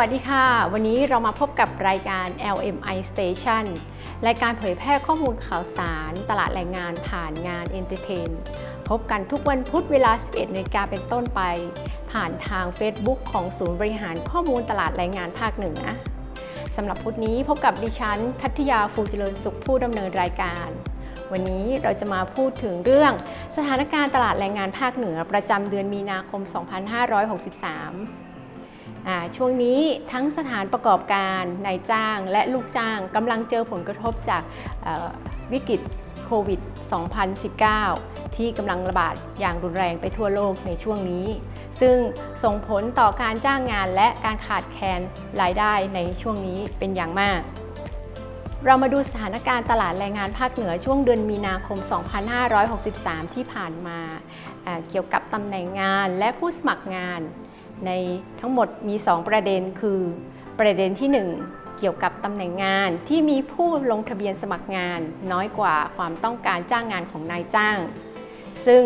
วัสดีค่ะ วันนี้เรามาพบกับรายการ LMI Station รายการเผยแพร่ข้อมูลข่าวสาร ตลาดแรงงานผ่านงาน Entertain พบกันทุกวันพุธเวลา 11นาฬิกาเป็นต้นไป ผ่านทาง Facebook ของศูนย์บริหารข้อมูลตลาดแรงงานภาคเหนือสำหรับพุธนี้พบกับดิฉันคัทยาฟูเจริญสุขผู้ดำเนินรายการ วันนี้เราจะมาพูดถึงเรื่อง สถานการณ์ตลาดแรงงานภาคเหนือประจำเดือนมีนาคม 2563อ่า ช่วงนี้ทั้งสถานประกอบการนายจ้างและลูกจ้างกำลังเจอผลกระทบจากวิกฤตโควิด 2019 ที่กำลังระบาดอย่างรุนแรงไปทั่วโลกในช่วงนี้ ซึ่งส่งผลต่อการจ้างงานและการขาดแคลนรายได้ในช่วงนี้เป็นอย่างมาก เรามาดูสถานการณ์ตลาดแรงงานภาคเหนือช่วงเดือนมีนาคม 2563 ที่ผ่านมาอ่าเกี่ยวกับตำแหน่งงานและผู้สมัครงาน ในทั้งหมดมี 2 ประเด็นคือ ประเด็นที่ 1 เกี่ยวกับตำแหน่งงานที่มีผู้ลงทะเบียนสมัครงาน น้อยกว่าความต้องการจ้างงานของนายจ้าง ซึ่ง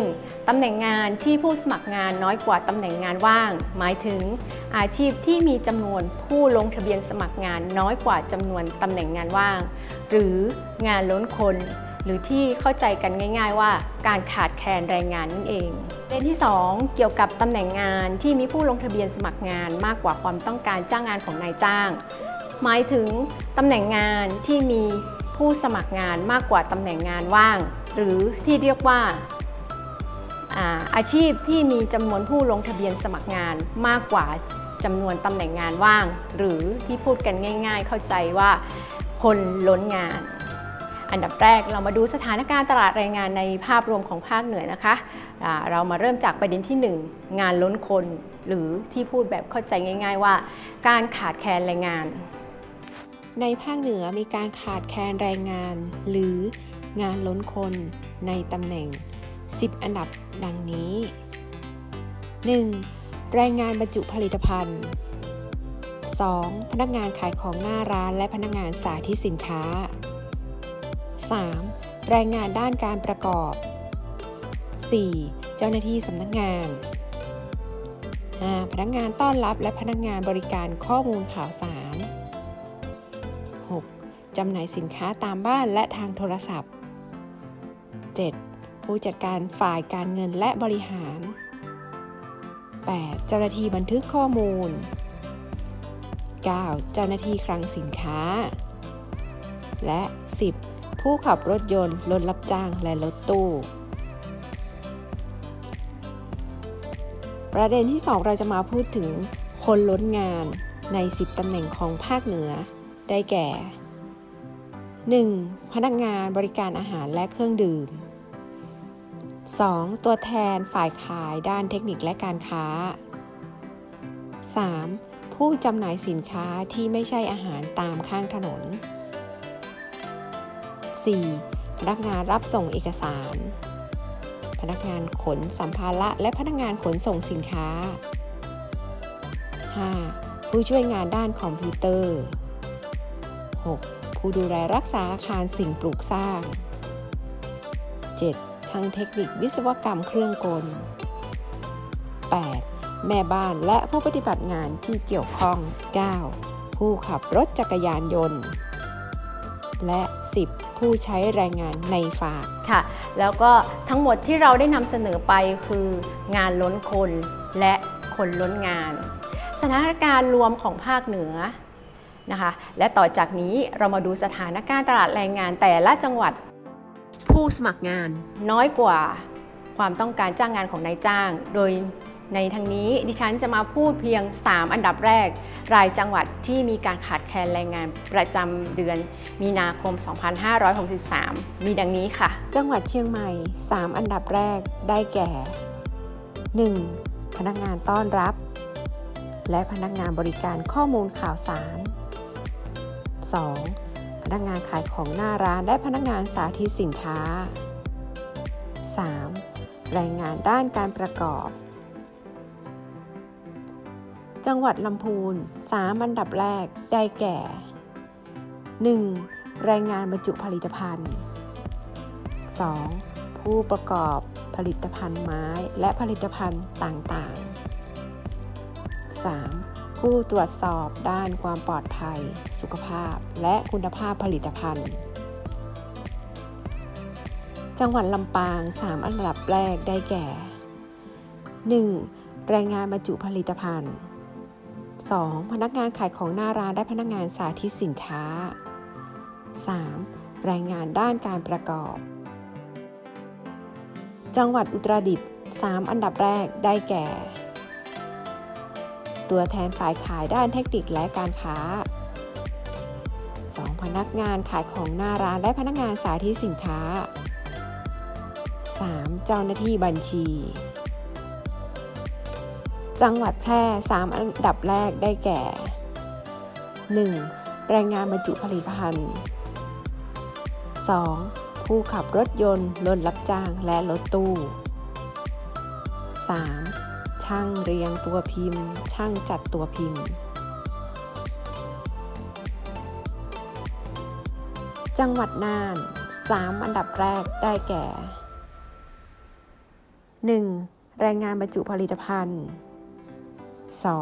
ตำแหน่งงานที่ผู้สมัครงานน้อยกว่าตำแหน่งงานว่าง หมายถึงอาชีพที่มีจำนวนผู้ลงทะเบียนสมัครงานน้อยกว่าจำนวนตำแหน่งงานว่าง หรืองานล้นคน หรือที่เข้าใจกันง่าย ๆ ว่าการขาดแคลนแรงงานนั่นเองประเด็นที่ 2 เกี่ยวกับตำแหน่งงานที่มีผู้ลงทะเบียนสมัครงานมากกว่าความต้องการจ้างงานของนายจ้าง หมายถึงตำแหน่งงานที่มีผู้สมัครงานมากกว่าตำแหน่งงานว่าง หรือที่เรียกว่าอาอาชีพที่มีจำนวนผู้ลงทะเบียนสมัครงานมากกว่าจำนวนตำแหน่งงานว่าง หรือที่พูดกันง่าย ๆ เข้าใจว่าคนล้นงาน อันดับแรกเรามาดูสถานการณ์ตลาดแรงงานในภาพรวมของภาคเหนือนะคะะเรามาเริ่มจากประเด็นที่ 1 งานล้นคน หรือที่พูดแบบเข้าใจง่าย ๆ ว่า การขาดแคลนแรงงาน ในภาคเหนือมีการขาดแคลนแรงงาน หรืองานล้นคนในตำแหน่ง 10 อันดับดังนี้ 1. แรงงานบรรจุผลิตภัณฑ์ 2. พนักงานขายของหน้าร้านและพนักงานสาธิตสินค้า 3. แรงงานด้านการประกอบ 4. เจ้าหน้าที่สำนักงาน 5. พนักงานต้อนรับและพนักงานบริการข้อมูลข่าวสาร 6. จำหน่ายสินค้าตามบ้านและทางโทรศัพท์ 7. ผู้จัดการฝ่ายการเงินและบริหาร 8. เจ้าหน้าที่บันทึกข้อมูล 9. เจ้าหน้าที่คลังสินค้า และ 10. ผู้ขับรถยนต์ รถรับจ้าง และรถตู้ ประเด็นที่ 2 เราจะมาพูดถึงคนล้นงานใน 10 ตำแหน่งของภาคเหนือ ได้แก่ 1. พนักงานบริการอาหารและเครื่องดื่ม 2. ตัวแทนฝ่ายขายด้านเทคนิคและการค้า 3. ผู้จำหน่ายสินค้าที่ไม่ใช่อาหารตามข้างถนน 4. พนักงานรับส่งเอกสาร พนักงานขนสัมภาระและพนักงานขนส่งสินค้า 5. ผู้ช่วยงานด้านคอมพิวเตอร์ 6. ผู้ดูแลรักษาอาคารสิ่งปลูกสร้าง 7. ช่างเทคนิควิศวกรรมเครื่องกล 8. แม่บ้านและผู้ปฏิบัติงานที่เกี่ยวข้อง 9. ผู้ขับรถจักรยานยนต์ และ 10. ผู้ใช้แรงงานในฝากค่ะ แล้วก็ทั้งหมดที่เราได้นำเสนอไปคืองานล้นคนและคนล้นงาน สถานการณ์รวมของภาคเหนือนะคะ และต่อจากนี้เรามาดูสถานการณ์ตลาดแรงงานแต่ละจังหวัด ผู้สมัครงานน้อยกว่าความต้องการจ้างงานของนายจ้าง โดย ในทางนี้ดิฉันจะมาพูดเพียง 3 อันดับแรก รายจังหวัดที่มีการขาดแคลนแรงงานประจำเดือนมีนาคม 2563 มีดังนี้ค่ะ จังหวัดเชียงใหม่ 3 อันดับแรกได้แก่ 1. พนักงานต้อนรับ และพนักงานบริการข้อมูลข่าวสาร 2. พนักงานขายของหน้าร้านและพนักงานสาธิตสินค้า 3. แรงงานด้านการประกอบ จังหวัดลำพูน3อันดับแรกได้แก่ 1. แรงงานบรรจุผลิตภัณฑ์ 2. ผู้ประกอบผลิตภัณฑ์ไม้และผลิตภัณฑ์ต่างๆ 3. ผู้ตรวจสอบด้านความปลอดภัย สุขภาพ และคุณภาพผลิตภัณฑ์ จังหวัดลำปาง 3 อันดับแรกได้แก่ 1. รายงานบรรจุผลิตภัณฑ์ 2. พนักงานขายของหน้าร้านและพนักงานสาธิตสินค้า 3. รายงานด้านการประกอบ จังหวัดอุตรดิตถ์3อันดับแรกได้แก่ ตัวแทนฝ่ายขายด้านเทคนิคและการค้า 2. พนักงานขายของหน้าร้านและพนักงานสาธิตสินค้า 3. เจ้าหน้าที่บัญชี จังหวัดแพร่ 3 อันดับแรกได้แก่ 1. แรงงานบรรจุผลิตภัณฑ์ 2. ผู้ขับรถยนต์ รถรับจ้าง และรถตู้ 3. ช่างเรียงตัวพิมพ์ ช่างจัดตัวพิมพ์ จังหวัดน่าน 3 อันดับแรกได้แก่ 1. แรงงานบรรจุผลิตภัณฑ์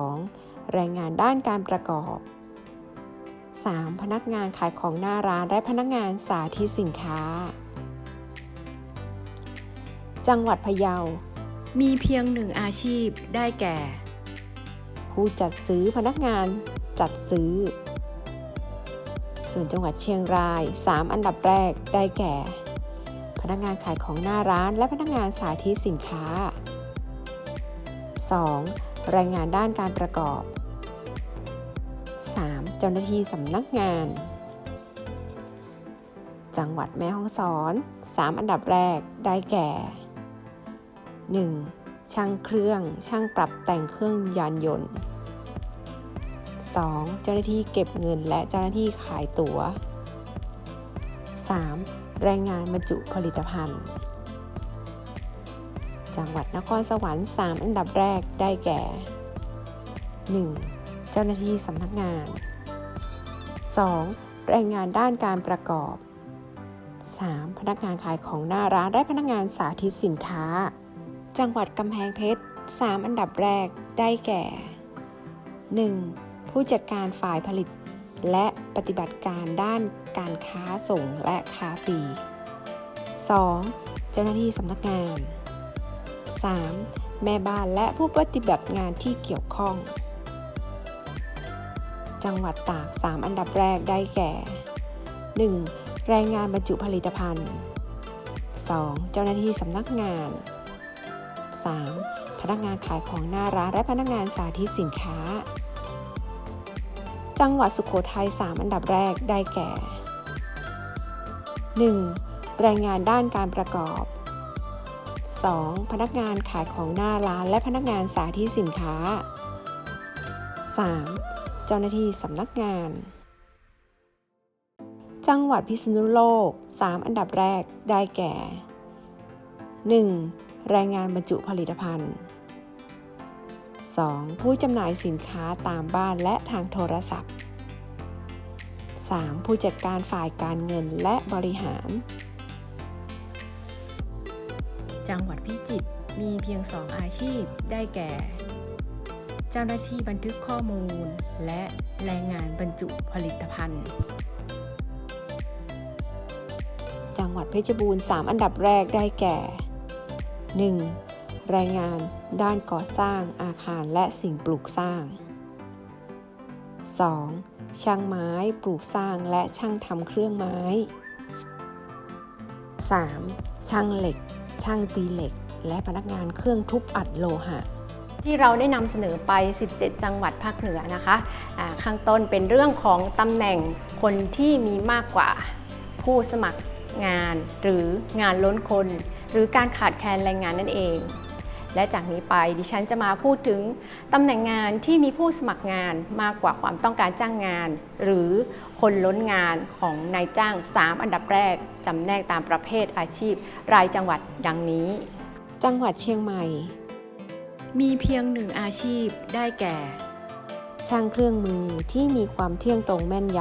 2. แรงงานด้านการประกอบ 3. พนักงานขายของหน้าร้านและพนักงานสาธิตสินค้า จังหวัดพะเยา มีเพียงหนึ่งอาชีพได้แก่ ผู้จัดซื้อพนักงานจัดซื้อ ส่วนจังหวัดเชียงราย 3 อันดับแรกได้แก่ พนักงานขายของหน้าร้านและพนักงานสาธิตสินค้า 2. รายงานด้านการประกอบ 3. เจ้าหน้าที่สำนักงาน จังหวัดแม่ฮ่องสอน 3 อันดับแรกได้แก่ 1. ช่างเครื่อง ช่างปรับแต่งเครื่องยานยนต์ 2. เจ้าหน้าที่เก็บเงินและเจ้าหน้าที่ขายตัว๋ว 3. แรงงานบรรจุผลิตภัณฑ์ จังหวัดนครสวรรค์ 3 อันดับแรกได้แก่ 1. เจ้าหน้าที่สำนักงาน 2. แรงงานด้านการประกอบ 3. พนักงานขายของหน้าร้านและพนักงานสาธิตสินค้า จังหวัดกำแพงเพชร 3 อันดับแรกได้แก่ 1. ผู้จัดการฝ่ายผลิต และปฏิบัติการด้านการค้าส่งและค้าปลีก 2. เจ้าหน้าที่สำนักงาน 3. แม่บ้านและผู้ปฏิบัติงานที่เกี่ยวข้อง จังหวัดตาก 3 อันดับแรกได้แก่ 1. แรงงานบรรจุผลิตภัณฑ์ 2. เจ้าหน้าที่สำนักงาน 3. พนักงานขายของหน้าร้านและพนักงานสาธิตสินค้า จังหวัดสุโขทัย 3 อันดับแรกได้แก่ 1. แรงงานด้านการประกอบ 2. พนักงานขายของหน้าร้านและพนักงานสาธิตสินค้า 3. เจ้าหน้าที่สำนักงาน จังหวัดพิษณุโลก 3 อันดับแรกได้แก่ 1. แรงงานบรรจุผลิตภัณฑ์ 2. ผู้จำหน่ายสินค้าตามบ้านและทางโทรศัพท์ 3. ผู้จัดการฝ่ายการเงินและบริหาร จังหวัดพิจิตรมีเพียงสองอาชีพได้แก่ เจ้าหน้าที่บันทึกข้อมูล และแรงงานบรรจุผลิตภัณฑ์ จังหวัดเพชรบูรณ์ 3 อันดับแรกได้แก่ 1. แรงงานด้านก่อสร้างอาคารและสิ่งปลูกสร้าง 2. ช่างไม้ปลูกสร้างและช่างทำเครื่องไม้ 3. ช่างเหล็ก ช่างตีเหล็ก และพนักงานเครื่องทุบอัดโลหะ ที่เราได้นำเสนอไป 17 จังหวัดภาคเหนือนะคะะข้างต้นเป็นเรื่องของตำแหน่งคนที่มีมากกว่าผู้สมัครงาน หรืองานล้นคน หรือการขาดแคลนแรงงานนั่นเอง และจากนี้ไปดิฉันจะมาพูดถึงตำแหน่งงานที่มีผู้สมัครงานมากกว่าความต้องการจ้างงาน หรือคนล้นงานของนายจ้าง 3 อันดับแรกจำแนกตามประเภทอาชีพ รายจังหวัดดังนี้ จังหวัดเชียงใหม่ มีเพียงหนึ่งอาชีพได้แก่ ช่างเครื่องมือที่มีความเที่ยงตรงแม่นย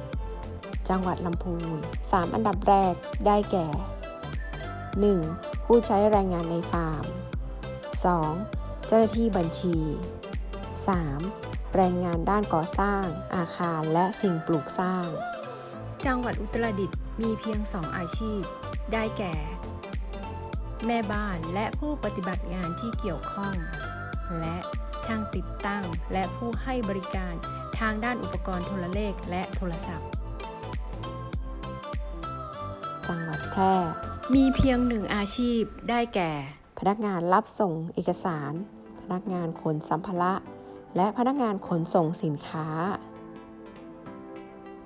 ำจังหวัดลำพูน 3 อันดับแรกได้แก่ 1. ผู้ใช้แรงงานในฟาร์ม 2. เจ้าหน้าที่บัญชี 3. แรงงานด้านก่อสร้าง อาคารและสิ่งปลูกสร้าง จังหวัดอุตรดิตถ์มีเพียง2อาชีพ ได้แก่ แม่บ้านและผู้ปฏิบัติงานที่เกี่ยวข้อง และช่างติดตั้งและผู้ให้บริการทางด้านอุปกรณ์โทรเลขและโทรศัพท์ จังหวัดแพร่ มีเพียงหนึ่งอาชีพได้แก่ พนักงานรับส่งเอกสาร พนักงานขนสัมภาระ และพนักงานขนส่งสินค้า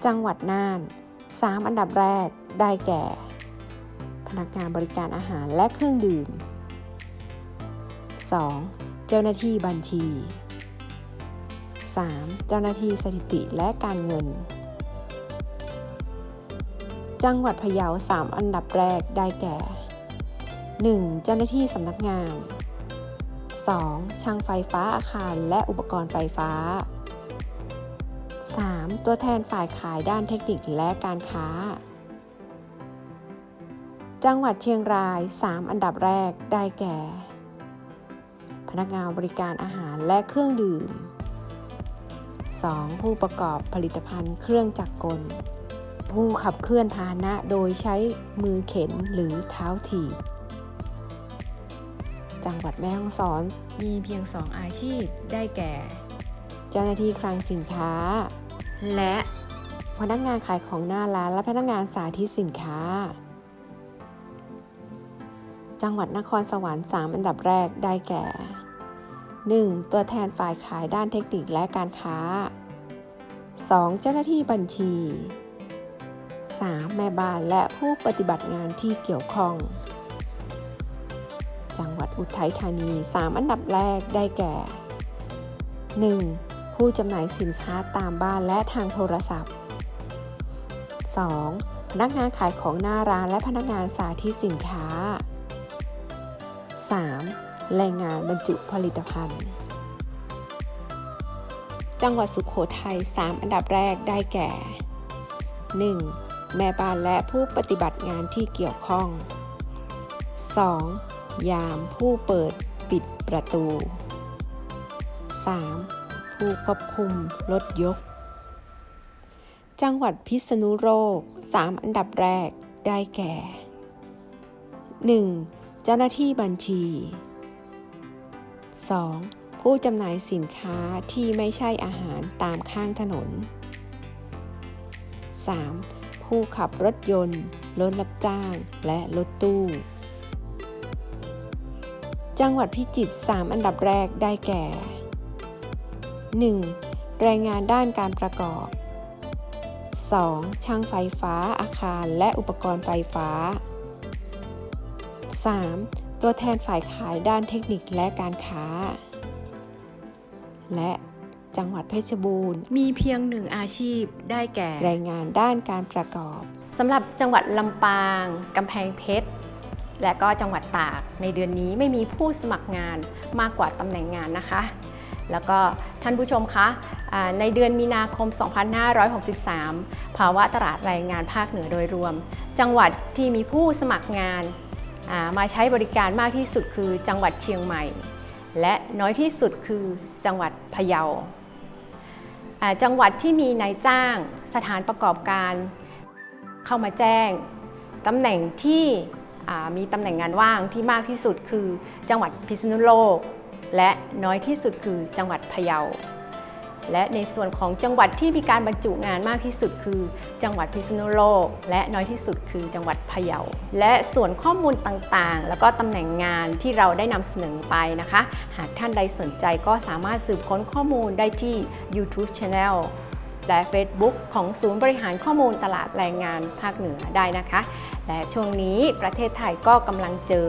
จังหวัดน่าน 3 อันดับแรกได้แก่ พนักงานบริการอาหารและเครื่องดื่ม 2. เจ้าหน้าที่บัญชี 3. เจ้าหน้าที่สถิติและการเงิน จังหวัดพะเยา 3 อันดับแรกได้แก่ 1. เจ้าหน้าที่สำนักงาน 2. ช่างไฟฟ้าอาคารและอุปกรณ์ไฟฟ้า 3. ตัวแทนฝ่ายขายด้านเทคนิคและการค้า จังหวัดเชียงราย 3 อันดับแรกได้แก่ พนักงานบริการอาหารและเครื่องดื่ม 2. ผู้ประกอบผลิตภัณฑ์เครื่องจักรกล ผู้ขับเคลื่อนพาหนะโดยใช้มือเข็นหรือเท้าถีบ จังหวัดแม่ฮ่องสอนมีเพียงสองอาชีพได้แก่ เจ้าหน้าที่คลังสินค้า และพนักงานขายของหน้าร้านและพนักงานสาธิตสินค้า จังหวัดนครสวรรค์ 3 อันดับแรกได้แก่ 1. ตัวแทนฝ่ายขายด้านเทคนิคและการค้า 2. เจ้าหน้าที่บัญชี 3. แม่บ้านและผู้ปฏิบัติงานที่เกี่ยวข้อง จังหวัดอุทัยธานี 3 อันดับแรกได้แก่ 1. ผู้จำหน่ายสินค้าตามบ้านและทางโทรศัพท์ 2. พนักงานขายของหน้าร้านและพนักงานสาธิตสินค้า 3. แรงงานบรรจุผลิตภัณฑ์ จังหวัดสุขโขทัย 3 อันดับแรกได้แก่ 1. แม่บ้านและผู้ปฏิบัติงานที่เกี่ยวข้อง 2. ยามผู้เปิดปิดประตู 3. ผู้ควบคุมรถยก จังหวัดพิษณุโลก 3 อันดับแรกได้แก่ 1. เจ้าหน้าที่บัญชี 2. ผู้จำหน่ายสินค้าที่ไม่ใช่อาหารตามข้างถนน 3. ผู้ขับรถยนต์ รถรับจ้าง และรถตู้ จังหวัดพิจิตร 3 อันดับแรกได้แก่ 1. แรงงานด้านการประกอบ 2. ช่างไฟฟ้าอาคารและอุปกรณ์ไฟฟ้า 3. ตัวแทนฝ่ายขายด้านเทคนิคและการค้า และ จังหวัดเพชรบูรณ์ มีเพียงหนึ่งอาชีพได้แก่ แรงงานด้านการประกอบสำหรับจังหวัดลำปางกำแพงเพชรและก็จังหวัดตาก ในเดือนนี้ไม่มีผู้สมัครงานมากกว่าตำแหน่งงานนะคะ แล้วก็ท่านผู้ชมคะอ่าในเดือนมีนาคม 2563 ภาวะตลาดแรงงานภาคเหนือโดยรวม จังหวัดที่มีผู้สมัครงานอ่ามาใช้บริการมากที่สุดคือจังหวัดเชียงใหม่ และน้อยที่สุดคือจังหวัดพะเยาอ่า จังหวัดที่มีนายจ้างสถานประกอบการเข้ามาแจ้งตำแหน่งที่มีตำแหน่งงานว่างที่มากที่สุดคือจังหวัดพิษณุโลก และน้อยที่สุดคือจังหวัดพะเยา และในส่วนของจังหวัดที่มีการบรรจุงานมากที่สุดคือ จังหวัดพิษณุโลก และน้อยที่สุดคือจังหวัดพะเยา และส่วนข้อมูลต่างๆ แล้วก็ตำแหน่งงานที่เราได้นำเสนอไปนะคะ หากท่านใดสนใจก็สามารถสืบค้นข้อมูลได้ที่ YouTube Channel และ Facebook ของศูนย์บริหารข้อมูลตลาดแรงงานภาคเหนือได้นะคะ และช่วงนี้ประเทศไทยก็กำลังเจอ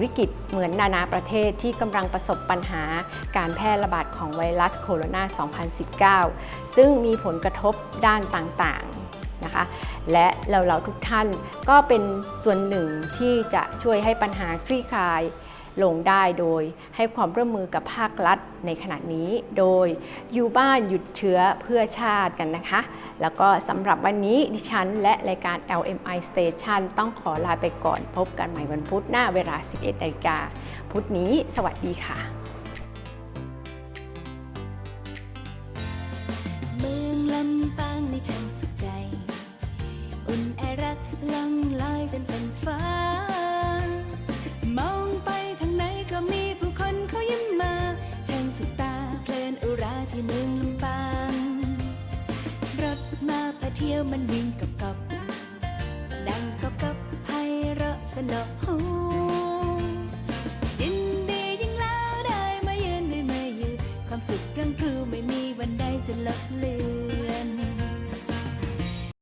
วิกฤตเหมือนนานาประเทศที่กำลังประสบปัญหาการแพร่ระบาดของไวรัสโคโรนา 2019 ซึ่งมีผลกระทบด้านต่างๆนะคะ และเราเราทุกท่านก็เป็นส่วนหนึ่งที่จะช่วยให้ปัญหาคลี่คลาย ลงได้โดยให้ความร่วมมือกับภาครัฐในขณะนี้ โดยอยู่บ้านหยุดเชื้อเพื่อชาติกันนะคะ แล้วก็สำหรับวันนี้ดิฉันและรายการ LMI Station ต้องขอลาไปก่อนพบกันใหม่วันพุธหน้าเวลา 11นาฬิกาพุธนี้ สวัสดีค่ะอุ่นแอรักล่องลอยจนเป็นฟ้า